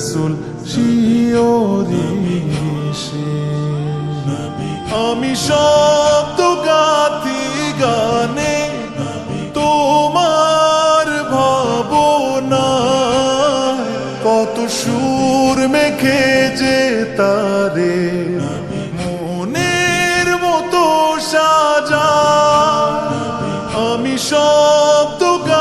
রসুল শিওরে সে। আমি শব্দ গাথি গানে তোমার ভাবনা কত সুর মেখে যে তারে মনের মতো সাজা। আমি শব্দ গাথি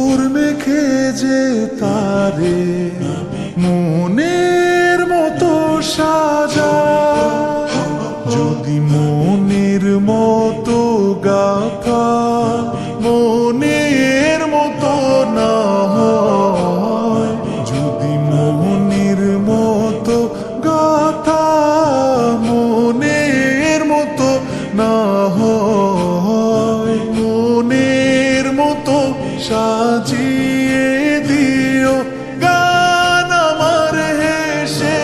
সুর মেখে যে তারে মনের মতো সাজা। যদি মনের মতো গাথা সাজিয়ে দিও গান আমার হেসে।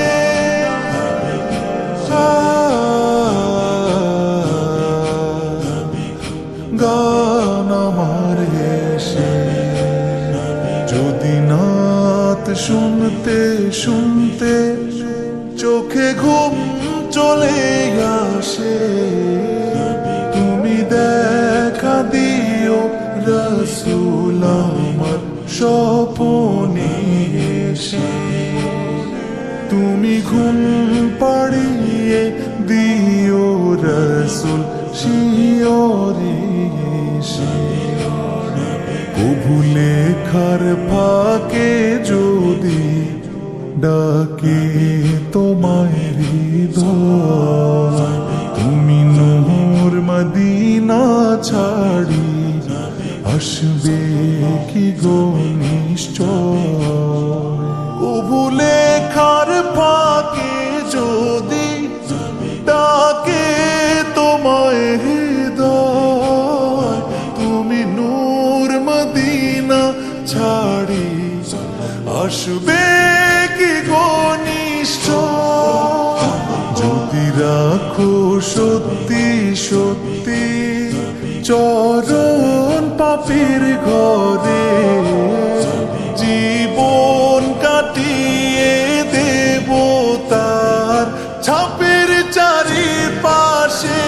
গান আমার হেসে। যদি নাত শুনতে শুনতে চোখে ঘুম চলে আমার স্বপনে এসে তুমি ঘুম পাড়িয়ে দিও রসুল শিওরে লেখার ফাঁকে যদি ডাকে তোমায় হৃদয়, তুমি নূর মদিনা ছাড়ি আসবে কি গো নিশ্চয়? লেখার যদি ডাকে তোমায় হৃদয়, তুমি নূর মদিনা ছাড়ি। আসবে কি ঘনিষ্ঠ যদি রাখো সত্যি সত্যি চরণ পাপের ঘরে জীবন কাটিয়ে দেব তার ছাপের চারি পাশে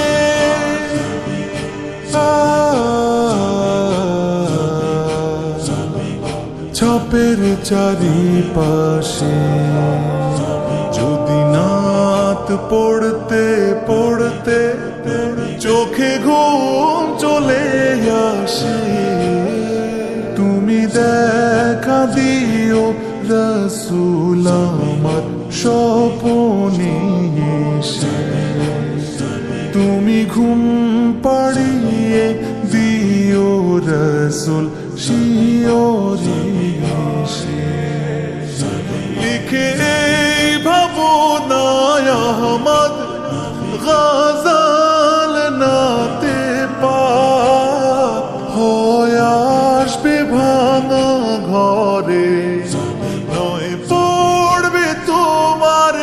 ছাপের চারি পাশে যদি নাত পড়তে পড়তে চোখে ঘুম চলে আসে। তুমি দেখা দিও রসুল আমার স্বপনে এসে। তুমি ঘুম পাড়িয়ে দিও রসুল এসে। লিখে এই ভাবনায় আহমদ গাজাল ভাঙা ঘরে নয় পড়বে তোমার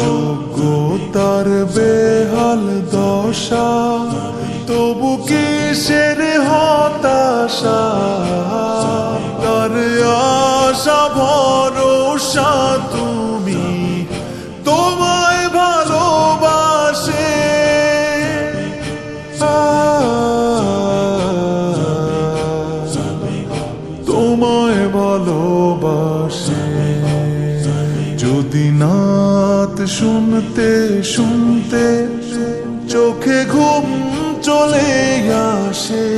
যোগ্যতার বেহাল দশা তবু কিসের হতাশা? তার আশা ভরসা শুনতে শুনতে চোখে ঘুম চলে আসে।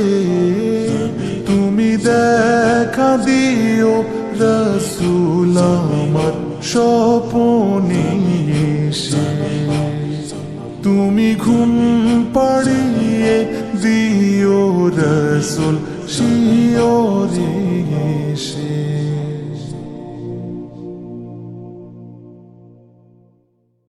তুমি দেখা দিও রসুল আমার স্বপনে এসে। তুমি ঘুম পাড়িয়ে দিও রসুল শিওরে এসে।